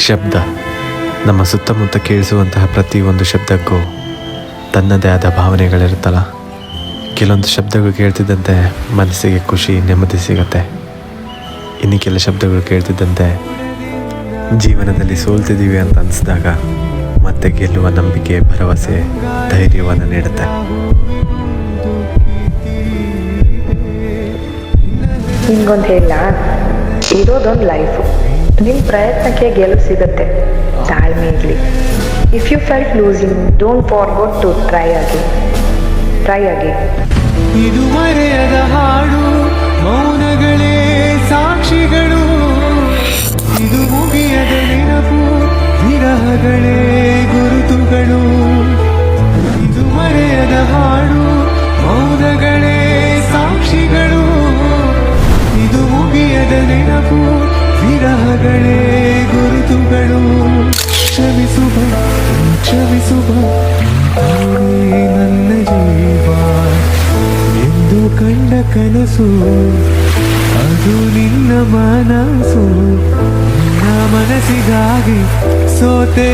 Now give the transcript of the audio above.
ಶಬ್ದ. ನಮ್ಮ ಸುತ್ತಮುತ್ತ ಕೇಳಿಸುವಂತಹ ಪ್ರತಿಯೊಂದು ಶಬ್ದಕ್ಕೂ ತನ್ನದೇ ಆದ ಭಾವನೆಗಳಿರುತ್ತಲ್ಲ ಕೆಲವೊಂದು ಶಬ್ದಗಳು ಕೇಳ್ತಿದ್ದಂತೆ ಮನಸ್ಸಿಗೆ ಖುಷಿ, ನೆಮ್ಮದಿ ಸಿಗುತ್ತೆ. ಇನ್ನು ಕೆಲ ಶಬ್ದಗಳು ಕೇಳ್ತಿದ್ದಂತೆ ಜೀವನದಲ್ಲಿ ಸೋಲ್ತಿದ್ದೀವಿ ಅಂತ ಅನಿಸಿದಾಗ ಮತ್ತೆ ಗೆಲ್ಲುವ ನಂಬಿಕೆ, ಭರವಸೆ, ಧೈರ್ಯವನ್ನು ನೀಡುತ್ತೆ. ನಿಮ್ಗೊಂದು ಹೇಳ. ಇರೋದೊಂದು ಲೈಫು ನಿಮ್ಮ ಪ್ರಯತ್ನಕ್ಕೆ ಗೆಲುವು ಸಿಗುತ್ತೆ. ತಾಳ್ಮೆ ಇರಲಿ. If you felt losing don't forward to try ಆಗಿ ಟ್ರೈ ಆಗಿ ಹಾಡು, ಮೌನಗಳೇ ಸಾಕ್ಷಿಗಳು. ಇದು ಮುಗಿಯದ ನೆನಪು, ವಿರಹಗಳೇ ವಿರಹಗಳೇ ಗುರುತುಗಳು, ಕ್ಷಮಿಸುವ ಕ್ಷಮಿಸುವ ನೀನೇ ನನ್ನ ಜೀವ ಎಂದು ಕಂಡ ಕನಸು, ಅದು ನಿನ್ನ ಮನಸ್ಸು, ನಿನ್ನ ಮನಸ್ಸಿಗಾಗಿ ಸೋತೆ.